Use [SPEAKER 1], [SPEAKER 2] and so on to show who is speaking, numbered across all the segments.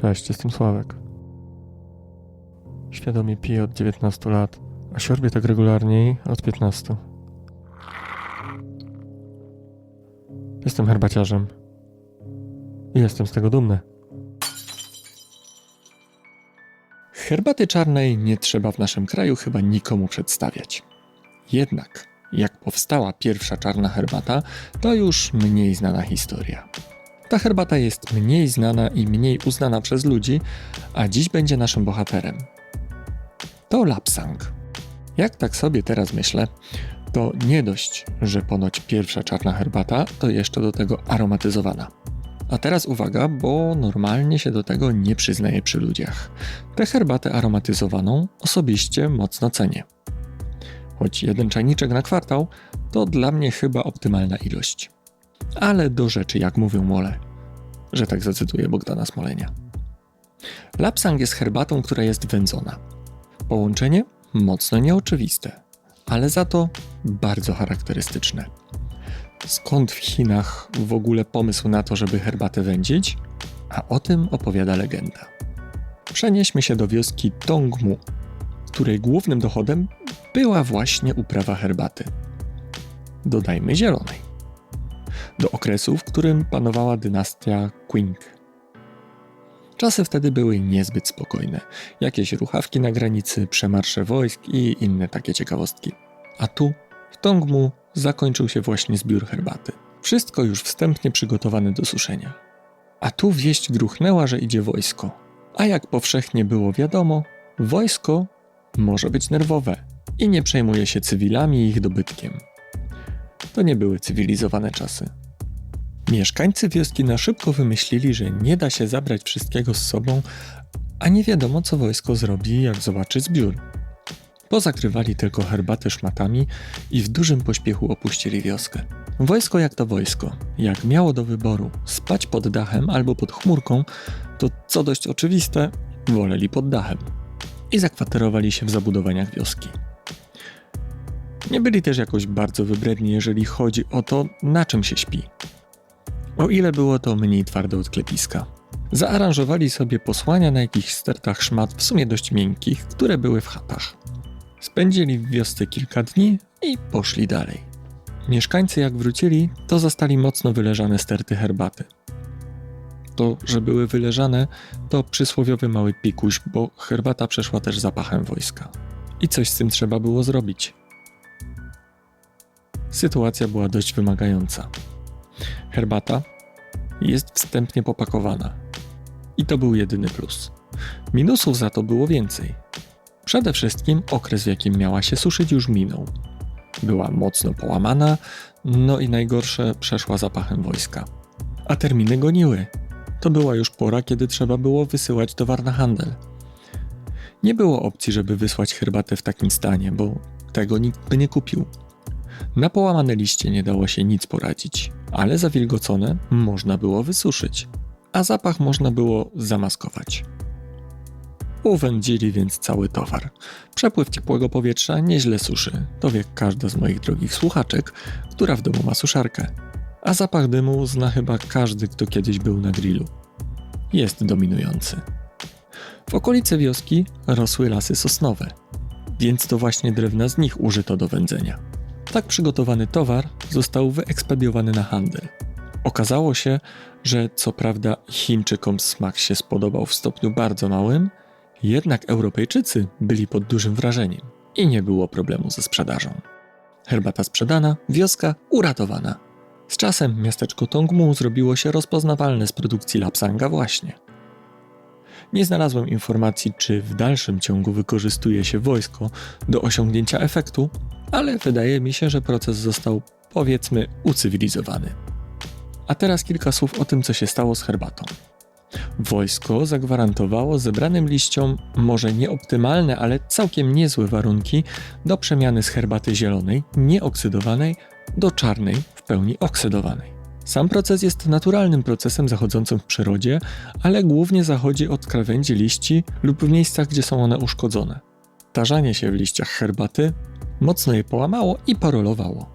[SPEAKER 1] Cześć, jestem Sławek. Świadomie piję od 19 lat, a siorbię tak regularniej od 15. Jestem herbaciarzem. I jestem z tego dumny.
[SPEAKER 2] Herbaty czarnej nie trzeba w naszym kraju chyba nikomu przedstawiać. Jednak, jak powstała pierwsza czarna herbata, to już mniej znana historia. Ta herbata jest mniej znana i mniej uznana przez ludzi, a dziś będzie naszym bohaterem. To lapsang. Jak tak sobie teraz myślę, to nie dość, że ponoć pierwsza czarna herbata, to jeszcze do tego aromatyzowana. A teraz uwaga, bo normalnie się do tego nie przyznaje przy ludziach. Tę herbatę aromatyzowaną osobiście mocno cenię. Choć jeden czajniczek na kwartał to dla mnie chyba optymalna ilość. Ale do rzeczy, jak mówią mole, że tak zacytuję Bogdana Smolenia. Lapsang jest herbatą, która jest wędzona. Połączenie mocno nieoczywiste, ale za to bardzo charakterystyczne. Skąd w Chinach w ogóle pomysł na to, żeby herbatę wędzić? A o tym opowiada legenda. Przenieśmy się do wioski Tongmu, której głównym dochodem była właśnie uprawa herbaty. Dodajmy zielonej. Do okresu, w którym panowała dynastia Qing. Czasy wtedy były niezbyt spokojne. Jakieś ruchawki na granicy, przemarsze wojsk i inne takie ciekawostki. A tu, w Tongmu, zakończył się właśnie zbiór herbaty. Wszystko już wstępnie przygotowane do suszenia. A tu wieść gruchnęła, że idzie wojsko. A jak powszechnie było wiadomo, wojsko może być nerwowe i nie przejmuje się cywilami i ich dobytkiem. To nie były cywilizowane czasy. Mieszkańcy wioski na szybko wymyślili, że nie da się zabrać wszystkiego z sobą, a nie wiadomo, co wojsko zrobi, jak zobaczy zbiór. Pozakrywali tylko herbatę szmatami i w dużym pośpiechu opuścili wioskę. Wojsko jak to wojsko. Jak miało do wyboru spać pod dachem albo pod chmurką, to co dość oczywiste, woleli pod dachem. I zakwaterowali się w zabudowaniach wioski. Nie byli też jakoś bardzo wybredni, jeżeli chodzi o to, na czym się śpi. O ile było to mniej twarde od klepiska. Zaaranżowali sobie posłania na jakichś stertach szmat w sumie dość miękkich, które były w chatach. Spędzili w wiosce kilka dni i poszli dalej. Mieszkańcy jak wrócili, to zastali mocno wyleżane sterty herbaty. To, że były wyleżane, to przysłowiowy mały pikuś, bo herbata przeszła też zapachem wojska. I coś z tym trzeba było zrobić. Sytuacja była dość wymagająca. Herbata jest wstępnie popakowana. I to był jedyny plus. Minusów za to było więcej. Przede wszystkim okres, w jakim miała się suszyć, już minął. Była mocno połamana, no i najgorsze przeszła zapachem wojska. A terminy goniły. To była już pora, kiedy trzeba było wysyłać towar na handel. Nie było opcji, żeby wysłać herbatę w takim stanie, bo tego nikt by nie kupił. Na połamane liście nie dało się nic poradzić, ale zawilgocone można było wysuszyć, a zapach można było zamaskować. Uwędzili więc cały towar. Przepływ ciepłego powietrza nieźle suszy, to wie każda z moich drogich słuchaczek, która w domu ma suszarkę. A zapach dymu zna chyba każdy, kto kiedyś był na grillu. Jest dominujący. W okolicy wioski rosły lasy sosnowe, więc to właśnie drewna z nich użyto do wędzenia. Tak przygotowany towar został wyekspediowany na handel. Okazało się, że co prawda Chińczykom smak się spodobał w stopniu bardzo małym, jednak Europejczycy byli pod dużym wrażeniem i nie było problemu ze sprzedażą. Herbata sprzedana, wioska uratowana. Z czasem miasteczko Tongmu zrobiło się rozpoznawalne z produkcji lapsanga właśnie. Nie znalazłem informacji, czy w dalszym ciągu wykorzystuje się wojsko do osiągnięcia efektu, ale wydaje mi się, że proces został, powiedzmy, ucywilizowany. A teraz kilka słów o tym, co się stało z herbatą. Wojsko zagwarantowało zebranym liściom może nieoptymalne, ale całkiem niezłe warunki do przemiany z herbaty zielonej, nieoksydowanej, do czarnej, w pełni oksydowanej. Sam proces jest naturalnym procesem zachodzącym w przyrodzie, ale głównie zachodzi od krawędzi liści lub w miejscach, gdzie są one uszkodzone. Tarzanie się w liściach herbaty mocno je połamało i parolowało.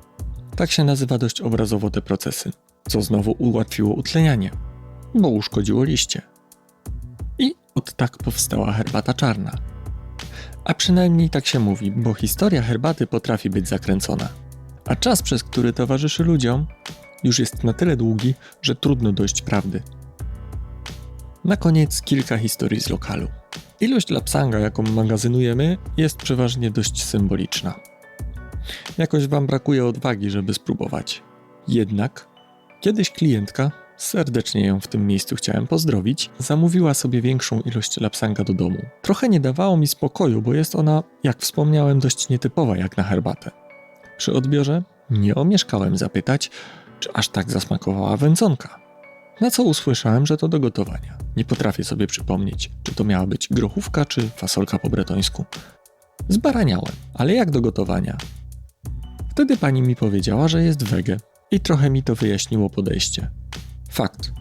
[SPEAKER 2] Tak się nazywa dość obrazowo te procesy, co znowu ułatwiło utlenianie, bo uszkodziło liście. Od tak powstała herbata czarna. A przynajmniej tak się mówi, bo historia herbaty potrafi być zakręcona. A czas, przez który towarzyszy ludziom, już jest na tyle długi, że trudno dojść prawdy. Na koniec kilka historii z lokalu. Ilość lapsanga, jaką magazynujemy, jest przeważnie dość symboliczna. Jakoś wam brakuje odwagi, żeby spróbować. Jednak kiedyś klientka, serdecznie ją w tym miejscu chciałem pozdrowić, zamówiła sobie większą ilość lapsanga do domu. Trochę nie dawało mi spokoju, bo jest ona, jak wspomniałem, dość nietypowa jak na herbatę. Przy odbiorze nie omieszkałem zapytać, czy aż tak zasmakowała wędzonka. Na co usłyszałem, że to do gotowania. Nie potrafię sobie przypomnieć, czy to miała być grochówka, czy fasolka po bretońsku. Zbaraniałem, ale jak do gotowania? Wtedy pani mi powiedziała, że jest wege i trochę mi to wyjaśniło podejście. Fakt.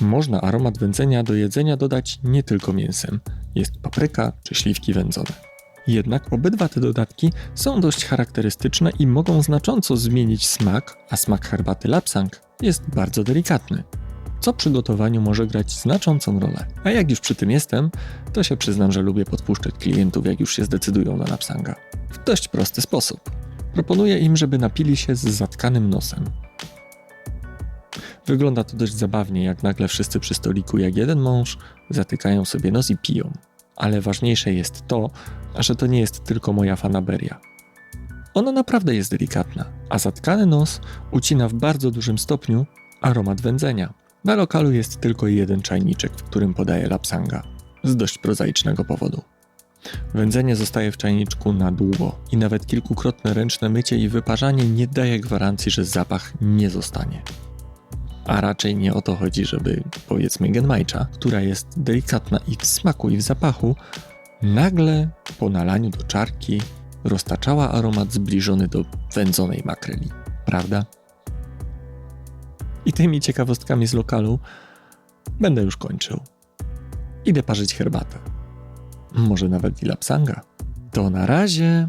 [SPEAKER 2] Można aromat wędzenia do jedzenia dodać nie tylko mięsem. Jest papryka czy śliwki wędzone. Jednak obydwa te dodatki są dość charakterystyczne i mogą znacząco zmienić smak, a smak herbaty lapsang jest bardzo delikatny, co przy gotowaniu może grać znaczącą rolę. A jak już przy tym jestem, to się przyznam, że lubię podpuszczać klientów, jak już się zdecydują na lapsanga. W dość prosty sposób. Proponuję im, żeby napili się z zatkanym nosem. Wygląda to dość zabawnie, jak nagle wszyscy przy stoliku, jak jeden mąż, zatykają sobie nos i piją. Ale ważniejsze jest to, że to nie jest tylko moja fanaberia. Ona naprawdę jest delikatna, a zatkany nos ucina w bardzo dużym stopniu aromat wędzenia. Na lokalu jest tylko jeden czajniczek, w którym podaję lapsanga. Z dość prozaicznego powodu. Wędzenie zostaje w czajniczku na długo i nawet kilkukrotne ręczne mycie i wyparzanie nie daje gwarancji, że zapach nie zostanie. A raczej nie o to chodzi, żeby powiedzmy genmajcza, która jest delikatna i w smaku i w zapachu, nagle po nalaniu do czarki roztaczała aromat zbliżony do wędzonej makreli. Prawda? I tymi ciekawostkami z lokalu będę już kończył. Idę parzyć herbatę. Może nawet i lapsanga. To na razie.